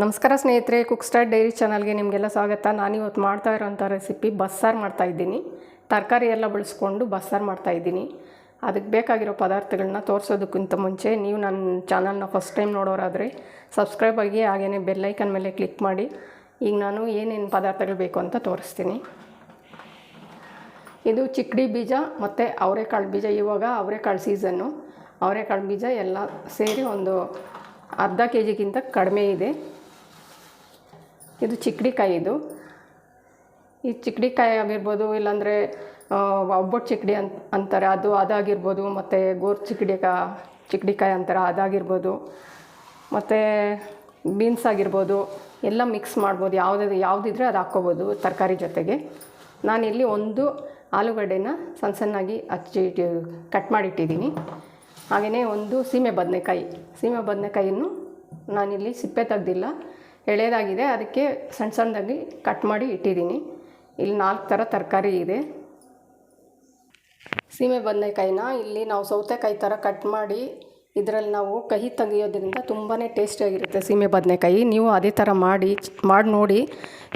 ನಮಸ್ಕಾರ ಸ್ನೇಹಿತರೆ cook star dairy ಚಾನಲ್ಗೆ ನಿಮಗೆಲ್ಲ ಸ್ವಾಗತ. ನಾನಿವತ್ತು ಮಾಡ್ತಾ ಇರೋಂಥ ರೆಸಿಪಿ ಬಸ್ಸಾರು ಮಾಡ್ತಾ ಇದ್ದೀನಿ. ತರಕಾರಿ ಎಲ್ಲ ಬಳಸ್ಕೊಂಡು ಬಸ್ಸಾರು ಮಾಡ್ತಾ ಇದ್ದೀನಿ. ಅದಕ್ಕೆ ಬೇಕಾಗಿರೋ ಪದಾರ್ಥಗಳನ್ನ ತೋರಿಸೋದಕ್ಕಿಂತ ಮುಂಚೆ ನೀವು ನನ್ನ ಚಾನಲ್ನ ಫಸ್ಟ್ ಟೈಮ್ ನೋಡೋರಾದರೆ ಸಬ್ಸ್ಕ್ರೈಬ್ ಆಗಿ ಹಾಗೆಯೇ ಬೆಲ್ಲೈಕನ್ ಮೇಲೆ ಕ್ಲಿಕ್ ಮಾಡಿ. ಈಗ ನಾನು ಏನೇನು ಪದಾರ್ಥಗಳು ಬೇಕು ಅಂತ ತೋರಿಸ್ತೀನಿ. ಇದು ಚಿಕ್ಕಡಿ ಬೀಜ ಮತ್ತು ಅವರೆಕಾಳು ಬೀಜ. ಇವಾಗ ಅವರೆಕಾಳು ಸೀಸನ್ನು ಅವರೆಕಾಳು ಬೀಜ ಎಲ್ಲ ಸೇರಿ ಒಂದು ಅರ್ಧ ಕೆ ಜಿಗಿಂತ ಕಡಿಮೆ ಇದೆ. ಇದು ಚಿಕ್ಕಡಿಕಾಯಿ ಇದು. ಈ ಚಿಕ್ಕಡಿಕಾಯಿ ಆಗಿರ್ಬೋದು, ಇಲ್ಲಾಂದರೆ ಒಬ್ಬಟ್ಟು ಚಿಕ್ಕಡಿ ಅಂತ ಅಂತಾರೆ. ಅದು ಅದಾಗಿರ್ಬೋದು, ಮತ್ತು ಗೋರ್ ಚಿಕ್ಕಡಿಕ ಚಿಕ್ಕಡಿಕಾಯಿ ಅಂತಾರೆ. ಅದಾಗಿರ್ಬೋದು. ಮತ್ತು ಬೀನ್ಸ್ ಆಗಿರ್ಬೋದು, ಎಲ್ಲ ಮಿಕ್ಸ್ ಮಾಡ್ಬೋದು. ಯಾವುದಾದ್ರು ಯಾವುದಿದ್ರೆ ಅದು ಹಾಕ್ಕೋಬೋದು ತರಕಾರಿ ಜೊತೆಗೆ. ನಾನಿಲ್ಲಿ ಒಂದು ಆಲೂಗಡ್ಡೆನ ಸಣ್ಣ ಸಣ್ಣಾಗಿ ಹಚ್ಚಿ ಕಟ್ ಮಾಡಿಟ್ಟಿದ್ದೀನಿ. ಹಾಗೆಯೇ ಒಂದು ಸೀಮೆ ಬದನೆಕಾಯಿ. ಸೀಮೆ ಬದನೆಕಾಯಿಯನ್ನು ನಾನಿಲ್ಲಿ ಸಿಪ್ಪೆ ತೆಗ್ದಿಲ್ಲ. ಎಳೆದಾಗಿದೆ. ಅದಕ್ಕೆ ಸಣ್ಣ ಸಣ್ಣದಾಗಿ ಕಟ್ ಮಾಡಿ ಇಟ್ಟಿದ್ದೀನಿ. ಇಲ್ಲಿ ನಾಲ್ಕು ಥರ ತರಕಾರಿ ಇದೆ. ಸೀಮೆ ಬದನೆಕಾಯಿನ ಇಲ್ಲಿ ನಾವು ಸೌತೆಕಾಯಿ ಥರ ಕಟ್ ಮಾಡಿ ಇದರಲ್ಲಿ ನಾವು ಕಹಿ ತೆಗಿಯೋದ್ರಿಂದ ತುಂಬಾ ಟೇಸ್ಟಿಯಾಗಿರುತ್ತೆ ಸೀಮೆ ಬದನೆಕಾಯಿ. ನೀವು ಅದೇ ಥರ ಮಾಡಿ ಮಾಡಿ ನೋಡಿ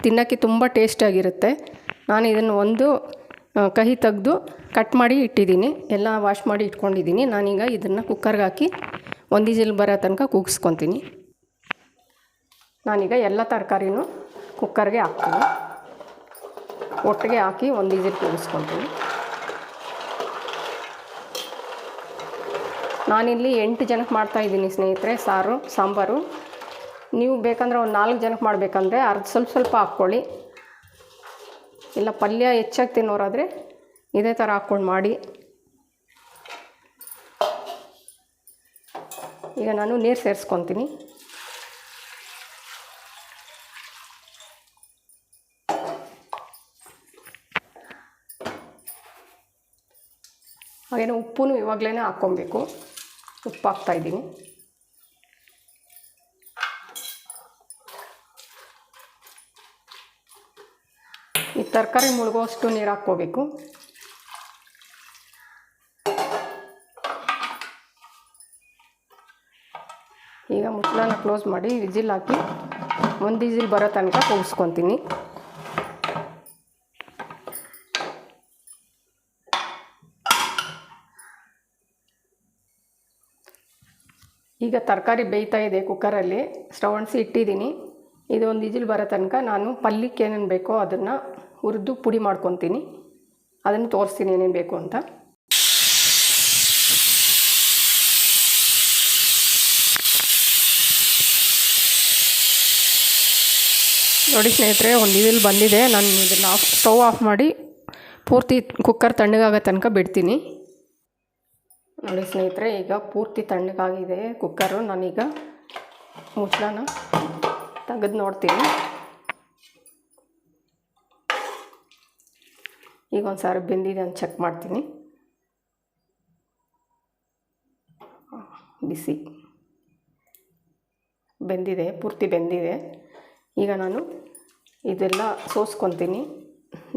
ತಿನ್ನೋಕ್ಕೆ ತುಂಬ ಟೇಸ್ಟಿಯಾಗಿರುತ್ತೆ ನಾನು ಇದನ್ನು ಒಂದು ಕಹಿ ತೆಗೆದು ಕಟ್ ಮಾಡಿ ಇಟ್ಟಿದ್ದೀನಿ. ಎಲ್ಲ ವಾಶ್ ಮಾಡಿ ಇಟ್ಕೊಂಡಿದ್ದೀನಿ. ನಾನೀಗ ಇದನ್ನು ಕುಕ್ಕರ್ಗೆ ಹಾಕಿ ಒಂದು ಜಿಲ್ ಬರೋ ತನಕ ಕೂಗಿಸ್ಕೊತೀನಿ. ನಾನೀಗ ಎಲ್ಲ ತರಕಾರಿನೂ ಕುಕ್ಕರ್ಗೆ ಹಾಕ್ತೀನಿ. ಒಟ್ಟಿಗೆ ಹಾಕಿ ಒಂದು ಈಜಿ ತೋರಿಸ್ಕೊಳ್ತೀನಿ ನಾನಿಲ್ಲಿ ಎಂಟು ಜನಕ್ಕೆ ಮಾಡ್ತಾಯಿದ್ದೀನಿ ಸ್ನೇಹಿತರೆ, ಸಾರು, ಸಾಂಬಾರು. ನೀವು ಬೇಕಂದರೆ ಒಂದು ನಾಲ್ಕು ಜನಕ್ಕೆ ಮಾಡಬೇಕಂದ್ರೆ ಅರ್ಧ ಸ್ವಲ್ಪ ಸ್ವಲ್ಪ ಹಾಕ್ಕೊಳ್ಳಿ. ಇಲ್ಲ, ಪಲ್ಯ ಹೆಚ್ಚಾಗಿ ತಿನ್ನೋರಾದರೆ ಇದೇ ಥರ ಹಾಕ್ಕೊಂಡು ಮಾಡಿ. ಈಗ ನಾನು ನೀರು ಸೇರಿಸ್ಕೊತೀನಿ. ಹಾಗೇನೆ ಉಪ್ಪು ಇವಾಗಲೇ ಹಾಕ್ಕೊಬೇಕು. ಉಪ್ಪು ಹಾಕ್ತಾಯಿದ್ದೀನಿ ಈ ತರಕಾರಿ ಮುಳುಗೋಷ್ಟು ನೀರು ಹಾಕ್ಕೋಬೇಕು. ಈಗ ಮುಚ್ಚಳನ ಕ್ಲೋಸ್ ಮಾಡಿ ವಿಜಿಲ್ ಹಾಕಿ, ಒಂದು ವಿಜಿಲ್ ಬರೋ ತನಕ ಕೂಗಿಸ್ಕೊತೀನಿ ಈಗ ತರಕಾರಿ ಬೇಯ್ತಾ ಇದೆ ಕುಕ್ಕರಲ್ಲಿ. ಸ್ಟವ್ ಅಣಿಸಿ ಇಟ್ಟಿದ್ದೀನಿ. ಒಂದು ವಿಜಿಲ್ ಬರೋ ತನಕ ನಾನು ಪಲ್ಯಕ್ಕೆ ಏನೇನು ಬೇಕೋ ಅದನ್ನು ಹುರಿದು ಪುಡಿ ಮಾಡ್ಕೊತೀನಿ. ಅದನ್ನು ತೋರಿಸ್ತೀನಿ ಏನೇನು ಬೇಕು ಅಂತ. ನೋಡಿ ಸ್ನೇಹಿತರೆ, ಒಂದು ಇದಿಲ್ ಬಂದಿದೆ. ನಾನು ಇದನ್ನು ಆಫ್ ಸ್ಟವ್ ಆಫ್ ಮಾಡಿ ಪೂರ್ತಿ ಕುಕ್ಕರ್ ತಣ್ಣಗಾಗೋ ತನಕ ಬಿಡ್ತೀನಿ. ನೋಡಿ ಸ್ನೇಹಿತರೆ, ಈಗ ಪೂರ್ತಿ ತಣ್ಣಗಾಗಿದೆ ಕುಕ್ಕರು ನಾನೀಗ ಮುಚ್ಚಳನ ತೆಗೆದು ನೋಡ್ತೀನಿ. ಈಗ ಒಂದು ಸಾರಿ ಬೆಂದಿದೆ ಅಂತ ಚೆಕ್ ಮಾಡ್ತೀನಿ. ಬಿಸಿ. ಬೆಂದಿದೆ, ಪೂರ್ತಿ ಬೆಂದಿದೆ. ಈಗ ನಾನು ಇದೆಲ್ಲ ಸೋಸ್ಕೊತೀನಿ.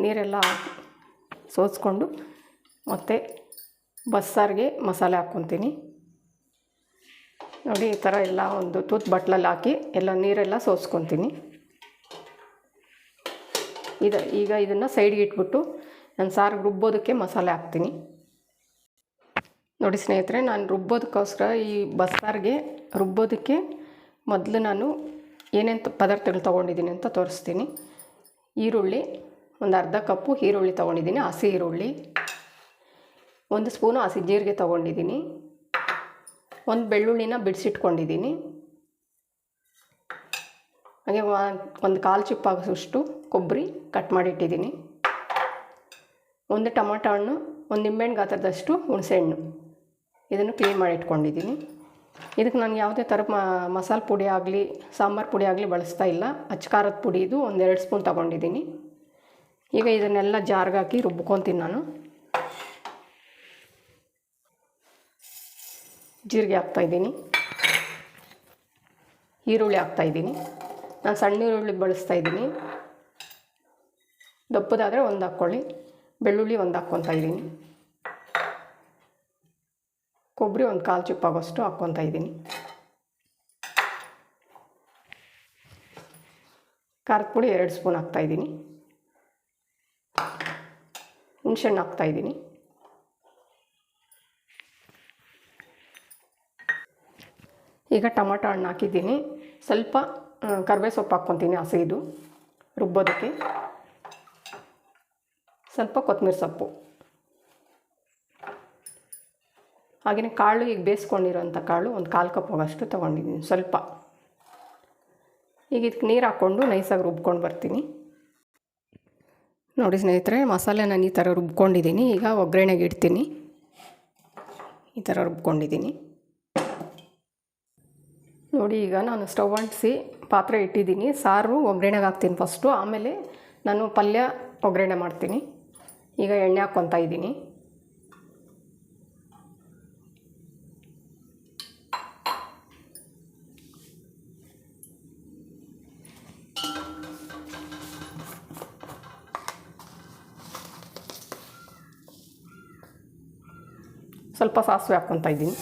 ನೀರೆಲ್ಲ ಸೋಸ್ಕೊಂಡು ಮತ್ತು ಬಸ್ಸಾರಿಗೆ ಮಸಾಲೆ ಹಾಕ್ಕೊತೀನಿ. ನೋಡಿ, ಈ ಥರ ಎಲ್ಲ ಒಂದು ತೂತ್ ಬಟ್ಲಲ್ಲಿ ಹಾಕಿ ಎಲ್ಲ ನೀರೆಲ್ಲ ಸೋಸ್ಕೊತೀನಿ. ಇದು, ಈಗ ಇದನ್ನು ಸೈಡ್ಗೆ ಇಟ್ಬಿಟ್ಟು ನಾನು ಸಾರಿಗೆ ರುಬ್ಬೋದಕ್ಕೆ ಮಸಾಲೆ ಹಾಕ್ತೀನಿ. ನೋಡಿ ಸ್ನೇಹಿತರೆ, ನಾನು ರುಬ್ಬೋದಕ್ಕೋಸ್ಕರ ಈ ಬಸ್ಸಾರಿಗೆ ರುಬ್ಬೋದಕ್ಕೆ ಮೊದಲು ನಾನು ಏನೇನು ಪದಾರ್ಥಗಳು ತೊಗೊಂಡಿದ್ದೀನಿ ಅಂತ ತೋರಿಸ್ತೀನಿ. ಈರುಳ್ಳಿ, ಒಂದು ಅರ್ಧ ಕಪ್ಪು ಈರುಳ್ಳಿ ತೊಗೊಂಡಿದ್ದೀನಿ, ಹಸಿ ಈರುಳ್ಳಿ. ಒಂದು ಸ್ಪೂನು ಹಸಿ ಜೀರಿಗೆ ತೊಗೊಂಡಿದ್ದೀನಿ. ಒಂದು ಬೆಳ್ಳುಳ್ಳಿನ ಬಿಡಿಸಿಟ್ಕೊಂಡಿದ್ದೀನಿ. ಹಾಗೆ ಒಂದು ಕಾಲು ಚಿಪ್ಪಾಗೋಷ್ಟು ಕೊಬ್ಬರಿ ಕಟ್ ಮಾಡಿಟ್ಟಿದ್ದೀನಿ. ಒಂದು ಟೊಮಾಟೊ ಹಣ್ಣು, ಒಂದು ನಿಂಬೆಹಣ್ಣು ಗಾತ್ರದಷ್ಟು ಹುಣಸೆಹಣ್ಣು. ಇದನ್ನು ಕ್ಲೀನ್ ಮಾಡಿ ಇಟ್ಕೊಂಡಿದ್ದೀನಿ ಇದಕ್ಕೆ ನಾನು ಯಾವುದೇ ಥರ ಮಸಾಲೆ ಪುಡಿ ಆಗಲಿ, ಸಾಂಬಾರು ಪುಡಿ ಆಗಲಿ ಬಳಸ್ತಾ ಇಲ್ಲ. ಅಚ್ಚಕಾರದ ಪುಡಿ ಇದು ಒಂದೆರಡು ಸ್ಪೂನ್ ತೊಗೊಂಡಿದ್ದೀನಿ. ಈಗ ಇದನ್ನೆಲ್ಲ ಜಾರ್ಗೆ ಹಾಕಿ ರುಬ್ಕೊತೀನಿ ನಾನು. ಜೀರಿಗೆ ಹಾಕ್ತಾಯಿದ್ದೀನಿ ಈರುಳ್ಳಿ ಹಾಕ್ತಾಯಿದ್ದೀನಿ ನಾನು ಸಣ್ಣ ಈರುಳ್ಳಿ ಬಳಸ್ತಾ ಇದ್ದೀನಿ. ದಪ್ಪದಾದರೆ ಒಂದು ಹಾಕ್ಕೊಳ್ಳಿ ಬೆಳ್ಳುಳ್ಳಿ ಒಂದು ಹಾಕ್ಕೊತಾ ಇದ್ದೀನಿ. ಕೊಬ್ಬರಿ ಒಂದು ಕಾಲು ಚಿಪ್ಪಾಗೋಷ್ಟು ಹಾಕ್ಕೊತಾ ಇದ್ದೀನಿ. ಖಾರದ ಪುಡಿ ಎರಡು ಸ್ಪೂನ್ ಹಾಕ್ತಾಯಿದ್ದೀನಿ ಹುಣ್ಸೆಣ್ಣು ಹಾಕ್ತಾಯಿದ್ದೀನಿ ಈಗ ಟೊಮೊಟೊ ಹಣ್ಣು ಹಾಕಿದ್ದೀನಿ. ಸ್ವಲ್ಪ ಕರ್ಬೇ ಸೊಪ್ಪು ಹಾಕ್ಕೊತೀನಿ ಹಸಿದು ರುಬ್ಬೋದಕ್ಕೆ. ಸ್ವಲ್ಪ ಕೊತ್ತಂಬರಿ ಸೊಪ್ಪು. ಹಾಗೆಯೇ ಕಾಳು ಈಗ ಬೇಯಿಸ್ಕೊಂಡಿರೋಂಥ ಕಾಳು ಒಂದು ಕಾಲು ಕಪ್ ಹೋಗೋಷ್ಟು ತೊಗೊಂಡಿದ್ದೀನಿ, ಸ್ವಲ್ಪ. ಈಗ ಇದಕ್ಕೆ ನೀರು ಹಾಕ್ಕೊಂಡು ನೈಸಾಗಿ ರುಬ್ಕೊಂಡು ಬರ್ತೀನಿ. ನೋಡಿ ಸ್ನೇಹಿತರೆ ಮಸಾಲೆ ನಾನು ಈ ಥರ ರುಬ್ಕೊಂಡಿದ್ದೀನಿ. ಈಗ ಒಗ್ಗರಣೆಗೆ ಇಡ್ತೀನಿ. ಈ ಥರ ರುಬ್ಕೊಂಡಿದ್ದೀನಿ. ನೋಡಿ, ಈಗ ನಾನು ಸ್ಟವ್ ಅಂಟಿಸಿ ಪಾತ್ರೆ ಇಟ್ಟಿದ್ದೀನಿ. ಸಾರು ಒಗ್ಗರಣೆಗೆ ಹಾಕ್ತೀನಿ ಫಸ್ಟು ಆಮೇಲೆ ನಾನು ಪಲ್ಯ ಒಗ್ಗರಣೆ ಮಾಡ್ತೀನಿ. ಈಗ ಎಣ್ಣೆ ಹಾಕ್ಕೊತಾ ಇದ್ದೀನಿ. ಸ್ವಲ್ಪ ಸಾಸಿವೆ ಹಾಕ್ಕೊತಾ ಇದ್ದೀನಿ.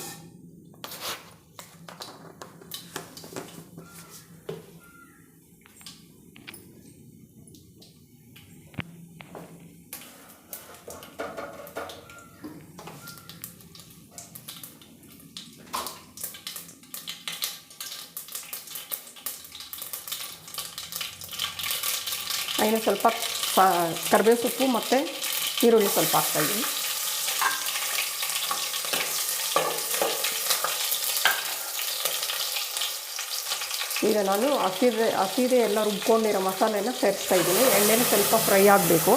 ಅದನ್ನು ಸ್ವಲ್ಪ ಕರಿಬೇವು ಸೊಪ್ಪು ಮತ್ತು ಈರುಳ್ಳಿ ಸ್ವಲ್ಪ ಹಾಕ್ತಾಯಿದ್ದೀನಿ ಈಗ ನಾನು ಹಸಿರೆ ಹಸಿರೆ ಎಲ್ಲ ರುಬ್ಕೊಂಡಿರೋ ಮಸಾಲೆನ ಸೇರಿಸ್ತಾ ಇದ್ದೀನಿ. ಎಣ್ಣೆನ ಸ್ವಲ್ಪ ಫ್ರೈ ಆಗಬೇಕು.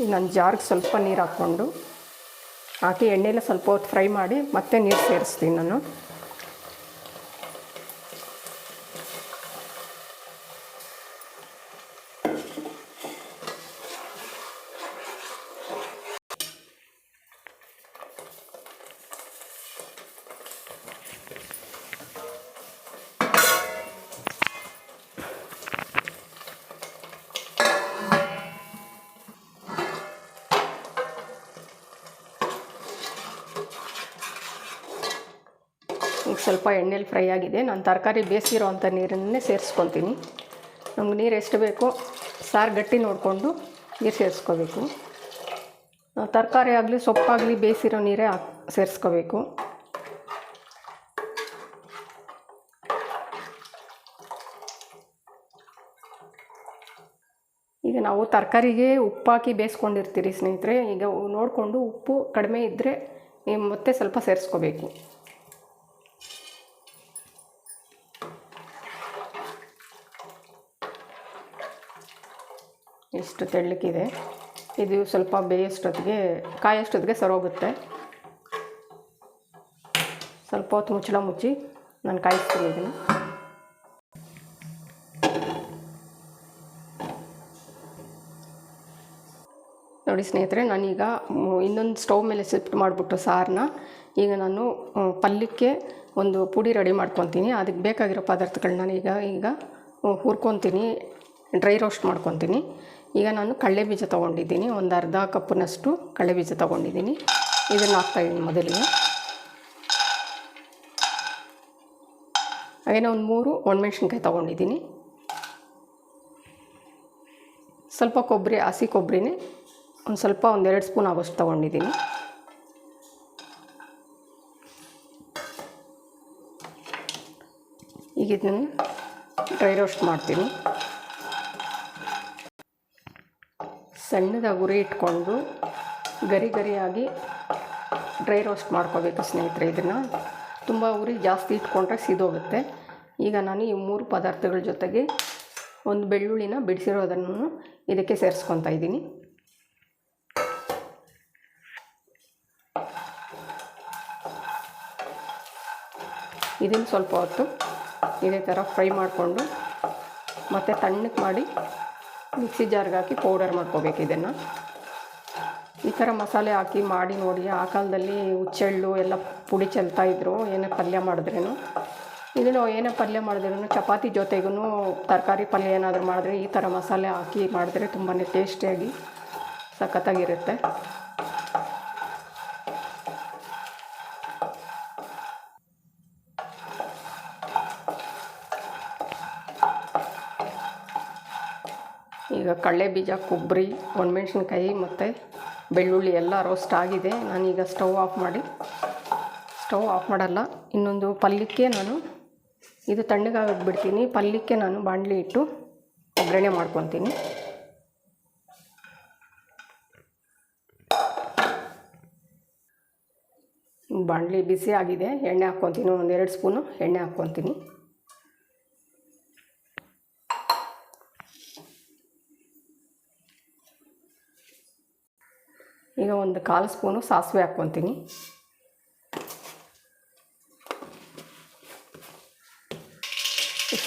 ಈಗ ನಾನು ಜಾರ್ಗೆ ಸ್ವಲ್ಪ ನೀರು ಹಾಕ್ಕೊಂಡು ಹಾಕಿ ಎಣ್ಣೆಲ್ಲ ಸ್ವಲ್ಪ ಹೊತ್ತು ಫ್ರೈ ಮಾಡಿ ಮತ್ತೆ ನೀರು ಸೇರಿಸ್ತೀನಿ ನಾನು ಈಗ ಸ್ವಲ್ಪ ಎಣ್ಣೆಲಿ ಫ್ರೈ ಆಗಿದೆ. ನಾನು ತರಕಾರಿ ಬೇಯಿಸಿರೋ ಅಂಥ ನೀರನ್ನೇ ಸೇರಿಸ್ಕೊತೀನಿ ನಮ್ಗೆ ನೀರು ಎಷ್ಟು ಬೇಕೋ ಸಾರು ಗಟ್ಟಿ ನೋಡಿಕೊಂಡು ನೀರು ಸೇರಿಸ್ಕೋಬೇಕು. ತರಕಾರಿ ಆಗಲಿ, ಸೊಪ್ಪಾಗಲಿ ಬೇಯಿಸಿರೋ ನೀರೇ ಹಾಕ್, ಸೇರಿಸ್ಕೋಬೇಕು. ಈಗ ನಾವು ತರಕಾರಿಗೆ ಉಪ್ಪಾಕಿ ಬೇಯಿಸ್ಕೊಂಡಿರ್ತೀರಿ ಸ್ನೇಹಿತರೆ. ಈಗ ನೋಡಿಕೊಂಡು ಉಪ್ಪು ಕಡಿಮೆ ಇದ್ದರೆ ಮತ್ತೆ ಸ್ವಲ್ಪ ಸೇರಿಸ್ಕೋಬೇಕು. ಇಷ್ಟು ತೆಳ್ಳಕ್ಕಿದೆ. ಇದು ಸ್ವಲ್ಪ ಬೇಯೋಷ್ಟೊತ್ತಿಗೆ ಕಾಯೋಷ್ಟೊತ್ತಿಗೆ ಸರೋಗುತ್ತೆ. ಸ್ವಲ್ಪ ಹೊತ್ತು ಮುಚ್ಚಳ ಮುಚ್ಚಿ ನಾನು ಕಾಯಿಸ್ತೀನಿ ಇದನ್ನು. ನೋಡಿ ಸ್ನೇಹಿತರೆ, ನಾನೀಗ ಇನ್ನೊಂದು ಸ್ಟವ್ ಮೇಲೆ ಶಿಫ್ಟ್ ಮಾಡಿಬಿಟ್ಟು ಸಾರನ್ನ ಈಗ ನಾನು ಪಲ್ಯಕ್ಕೆ ಒಂದು ಪುಡಿ ರೆಡಿ ಮಾಡ್ಕೊತೀನಿ. ಅದಕ್ಕೆ ಬೇಕಾಗಿರೋ ಪದಾರ್ಥಗಳನ್ನ ಈಗ ಈಗ ಹುರ್ಕೊತೀನಿ ಡ್ರೈ ರೋಸ್ಟ್ ಮಾಡ್ಕೊತೀನಿ. ಈಗ ನಾನು ಕಡಲೆ ಬೀಜ ತೊಗೊಂಡಿದ್ದೀನಿ, ಒಂದು ಅರ್ಧ ಕಪ್ನಷ್ಟು ಕಡಲೆ ಬೀಜ ತೊಗೊಂಡಿದ್ದೀನಿ. ಇದನ್ನು ಹಾಕ್ತಾಯಿದ್ದೀನಿ ಮೊದಲಿಗೆ. ಹಾಗೆಯೇ ಒಂದು ಮೂರು ಒಣಮೆಣ್ಸಿನ್ಕಾಯಿ ತೊಗೊಂಡಿದ್ದೀನಿ. ಸ್ವಲ್ಪ ಕೊಬ್ಬರಿ, ಹಸಿ ಕೊಬ್ಬರಿನೇ ಒಂದು ಸ್ವಲ್ಪ ಒಂದೆರಡು ಸ್ಪೂನ್ ಆಗೋಷ್ಟು ತೊಗೊಂಡಿದ್ದೀನಿ. ಈಗ ಇದನ್ನು ಡ್ರೈ ರೋಸ್ಟ್ ಮಾಡ್ತೀನಿ. ಸಣ್ಣದಾಗಿ ಉರಿ ಇಟ್ಕೊಂಡು ಗರಿ ಗರಿಯಾಗಿ ಡ್ರೈ ರೋಸ್ಟ್ ಮಾಡ್ಕೋಬೇಕು ಸ್ನೇಹಿತರೆ ಇದನ್ನು. ತುಂಬ ಉರಿ ಜಾಸ್ತಿ ಇಟ್ಕೊಂಡ್ರೆ ಸಿದೋಗುತ್ತೆ. ಈಗ ನಾನು ಈ ಮೂರು ಪದಾರ್ಥಗಳ ಜೊತೆಗೆ ಒಂದು ಬೆಳ್ಳುಳ್ಳಿನ ಬಿಡಿಸಿರೋದನ್ನು ಇದಕ್ಕೆ ಸೇರಿಸ್ಕೊತಾ ಇದ್ದೀನಿ. ಇದನ್ನು ಸ್ವಲ್ಪ ಹೊತ್ತು ಇದೇ ಥರ ಫ್ರೈ ಮಾಡಿಕೊಂಡು ಮತ್ತು ತಣ್ಣಗೆ ಮಾಡಿ ಮಿಕ್ಸಿ ಜಾರ್ಗೆ ಹಾಕಿ ಪೌಡರ್ ಮಾಡ್ಕೋಬೇಕು ಇದನ್ನು. ಈ ಥರ ಮಸಾಲೆ ಹಾಕಿ ಮಾಡಿ ನೋಡಿ, ಆ ಕಾಲದಲ್ಲಿ ಹುಚ್ಚೆಳ್ಳು ಎಲ್ಲ ಪುಡಿ ಚೆಲ್ತಾಯಿದ್ರು ಏನೇ ಪಲ್ಯ ಮಾಡಿದ್ರೇನು. ಇದನ್ನು ಏನೇ ಪಲ್ಯ ಮಾಡಿದ್ರೂ ಚಪಾತಿ ಜೊತೆಗೂ ತರಕಾರಿ ಪಲ್ಯ ಏನಾದರೂ ಮಾಡಿದ್ರೆ ಈ ಥರ ಮಸಾಲೆ ಹಾಕಿ ಮಾಡಿದ್ರೆ ತುಂಬಾ ಟೇಸ್ಟಿಯಾಗಿ ಸಖತ್ತಾಗಿರುತ್ತೆ. ಈಗ ಕಡಲೆ ಬೀಜ, ಕೊಬ್ಬರಿ, ಒಣಮೆಣ್ಸಿನ್ಕಾಯಿ ಮತ್ತು ಬೆಳ್ಳುಳ್ಳಿ ಎಲ್ಲ ರೋಸ್ಟ್ ಆಗಿದೆ. ನಾನೀಗ ಸ್ಟವ್ ಆಫ್ ಮಾಡಿ ಸ್ಟವ್ ಆಫ್ ಮಾಡಲ್ಲ, ಇನ್ನೊಂದು ಪಲ್ಯಕ್ಕೆ ನಾನು ಇದು ತಣ್ಣಗಾಗಕ್ಕೆ ಬಿಡ್ತೀನಿ ಪಲ್ಯಕ್ಕೆ ನಾನು ಬಾಣಲಿ ಇಟ್ಟು ಒಗ್ಗರಣೆ ಮಾಡ್ಕೊತೀನಿ. ಬಾಣಲಿ ಬಿಸಿ ಆಗಿದೆ. ಎಣ್ಣೆ ಹಾಕ್ಕೊತೀನಿ, ಒಂದೆರಡು ಸ್ಪೂನು ಎಣ್ಣೆ ಹಾಕ್ಕೊತೀನಿ. ಈಗ ಒಂದು ಕಾಲು ಸ್ಪೂನು ಸಾಸಿವೆ ಹಾಕ್ಕೊತೀನಿ.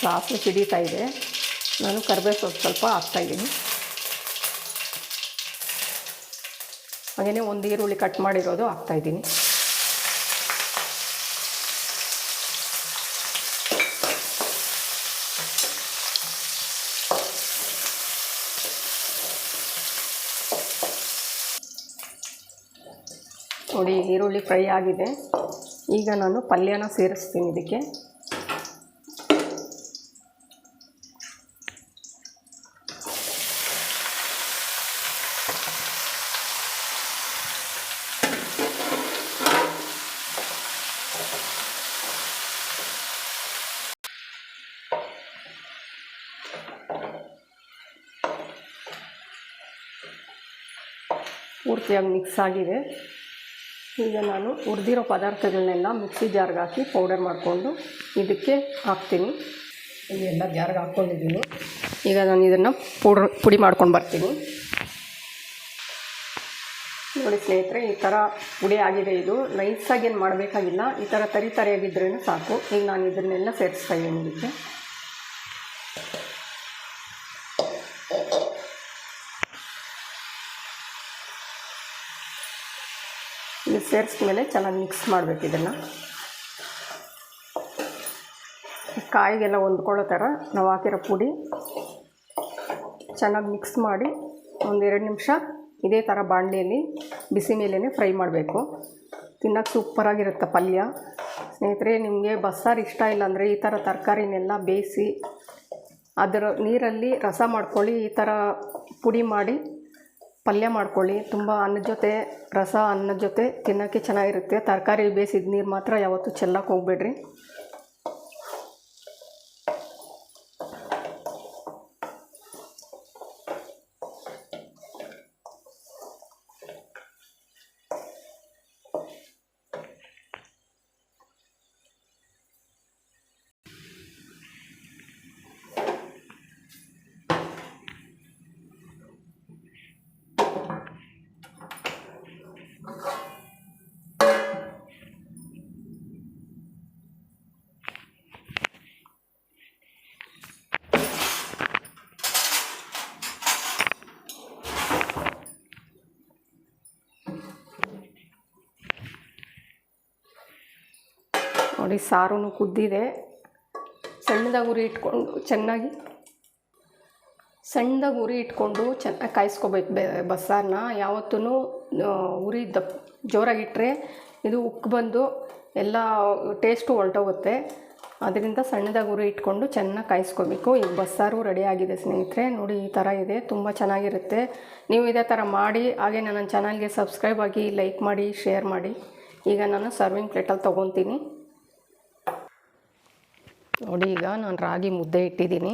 ಸಾಸಿವೆ ಸಿಡಿತಾ ಇದೆ. ನಾನು ಕರಿಬೇವು ಸೊಪ್ಪು ಸ್ವಲ್ಪ ಹಾಕ್ತಾಯಿದ್ದೀನಿ ಹಾಗೆಯೇ ಒಂದು ಈರುಳ್ಳಿ ಕಟ್ ಮಾಡಿರೋದು ಹಾಕ್ತಾಯಿದ್ದೀನಿ ನೋಡಿ ಈರುಳ್ಳಿ ಫ್ರೈ ಆಗಿದೆ. ಈಗ ನಾನು ಪಲ್ಯನ ಸೇರಿಸ್ತೀನಿ ಇದಕ್ಕೆ. ಪೂರ್ತಿಯಾಗಿ ಮಿಕ್ಸ್ ಆಗಿದೆ. ಈಗ ನಾನು ಹುರಿದಿರೋ ಪದಾರ್ಥಗಳನ್ನೆಲ್ಲ ಮಿಕ್ಸಿ ಜಾರ್ಗೆ ಹಾಕಿ ಪೌಡರ್ ಮಾಡಿಕೊಂಡು ಇದಕ್ಕೆ ಹಾಕ್ತೀನಿ. ಇದೆಲ್ಲ ಜಾರ್ಗೆ ಹಾಕ್ಕೊಂಡಿದ್ದೀನಿ ಈಗ ನಾನು ಇದನ್ನು ಪೌಡ್ರ್ ಪುಡಿ ಮಾಡ್ಕೊಂಡು ಬರ್ತೀನಿ. ನೋಡಿ ಸ್ನೇಹಿತರೆ ಈ ಥರ ಪುಡಿ ಆಗಿದೆ ಇದು. ನೈಸಾಗಿ ಏನು ಮಾಡಬೇಕಾಗಿಲ್ಲ ಈ ಥರ ತರಿ ತರಿಯಾಗಿದ್ದರೇನು ಸಾಕು. ಈಗ ನಾನು ಇದನ್ನೆಲ್ಲ ಸೇರಿಸ್ತಾ ಇದ್ದೀನಿ ಇದಕ್ಕೆ. ಇದು ಸೇರಿಸ್ಮೇಲೆ ಚೆನ್ನಾಗಿ ಮಿಕ್ಸ್ ಮಾಡಬೇಕು ಇದನ್ನು. ಕಾಯಿಗೆಲ್ಲ ಹೊಂದ್ಕೊಳ್ಳೋ ಥರ ನಾವು ಹಾಕಿರೋ ಪುಡಿ ಚೆನ್ನಾಗಿ ಮಿಕ್ಸ್ ಮಾಡಿ ಒಂದೆರಡು ನಿಮಿಷ ಇದೇ ಥರ ಬಾಣಲಿಯಲ್ಲಿ ಬಿಸಿ ಮೇಲೇ ಫ್ರೈ ಮಾಡಬೇಕು. ತಿನ್ನೋಕ್ಕೆ ಸೂಪರಾಗಿರುತ್ತೆ ಪಲ್ಯ. ಸ್ನೇಹಿತರೆ, ನಿಮಗೆ ಬಸ್ಸಾರು ಇಷ್ಟ ಇಲ್ಲ ಅಂದರೆ ಈ ಥರ ತರಕಾರಿನೆಲ್ಲ ಬೇಯಿಸಿ ಅದರ ನೀರಲ್ಲಿ ರಸ ಮಾಡ್ಕೊಳ್ಳಿ, ಈ ಥರ ಪುಡಿ ಮಾಡಿ ಪಲ್ಯ ಮಾಡ್ಕೊಳ್ಳಿ. ತುಂಬ ಅನ್ನದ ಜೊತೆ, ರಸ ಅನ್ನದ ಜೊತೆ ತಿನ್ನೋಕ್ಕೆ ಚೆನ್ನಾಗಿರುತ್ತೆ. ತರಕಾರಿ ಬೇಯಿಸಿದ ನೀರು ಮಾತ್ರ ಯಾವತ್ತೂ ಚೆಲ್ಲಕ್ಕೆ ಹೋಗ್ಬೇಡ್ರಿ. ನೋಡಿ ಸಾರು ಕುದ್ದಿದೆ. ಸಣ್ಣದಾಗಿ ಉರಿ ಇಟ್ಕೊಂಡು ಚೆನ್ನಾಗಿ ಸಣ್ಣದಾಗಿ ಉರಿ ಇಟ್ಕೊಂಡು ಚೆನ್ನಾಗಿ ಕಾಯಿಸ್ಕೋಬೇಕು ಬಸ್ಸಾರನ್ನ ಯಾವತ್ತೂ ಉರಿ ದಪ್ ಜೋರಾಗಿಟ್ಟರೆ ಇದು ಉಕ್ಕು ಬಂದು ಎಲ್ಲ ಟೇಸ್ಟು ಹೊರಟೋಗುತ್ತೆ ಅದರಿಂದ ಸಣ್ಣದಾಗಿ ಉರಿ ಇಟ್ಕೊಂಡು ಚೆನ್ನಾಗಿ ಕಾಯಿಸ್ಕೋಬೇಕು. ಈಗ ಬಸ್ಸಾರು ರೆಡಿ ಆಗಿದೆ ಸ್ನೇಹಿತರೆ. ನೋಡಿ ಈ ಥರ ಇದೆ. ತುಂಬ ಚೆನ್ನಾಗಿರುತ್ತೆ. ನೀವು ಇದೇ ಥರ ಮಾಡಿ, ಹಾಗೆ ನನ್ನ ಚಾನಲ್ಗೆ ಸಬ್ಸ್ಕ್ರೈಬ್ ಆಗಿ ಲೈಕ್ ಮಾಡಿ, ಶೇರ್ ಮಾಡಿ. ಈಗ ನಾನು ಸರ್ವಿಂಗ್ ಪ್ಲೇಟಲ್ಲಿ ತೊಗೊತೀನಿ. ನೋಡಿ, ಈಗ ನಾನು ರಾಗಿ ಮುದ್ದೆ ಇಟ್ಟಿದ್ದೀನಿ.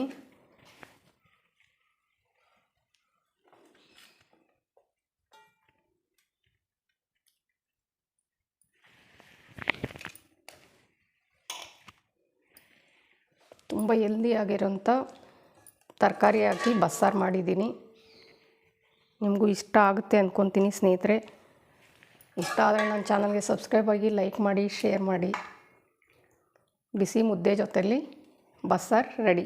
ತುಂಬ ಹೆಲ್ದಿಯಾಗಿರೋಂಥ ತರಕಾರಿ ಹಾಕಿ ಬಸ್ಸಾರು ಮಾಡಿದ್ದೀನಿ. ನಿಮಗೂ ಇಷ್ಟ ಆಗುತ್ತೆ ಅಂದ್ಕೊತೀನಿ ಸ್ನೇಹಿತರೆ. ಇಷ್ಟ ಆದರೆ ನನ್ನ ಚಾನಲ್ಗೆ ಸಬ್ಸ್ಕ್ರೈಬ್ ಆಗಿ ಲೈಕ್ ಮಾಡಿ ಶೇರ್ ಮಾಡಿ. ಬಿಸಿ ಮುದ್ದೆ ಜೊತೆಲಿ ಬಸ್ಸಾರು ರೆಡಿ.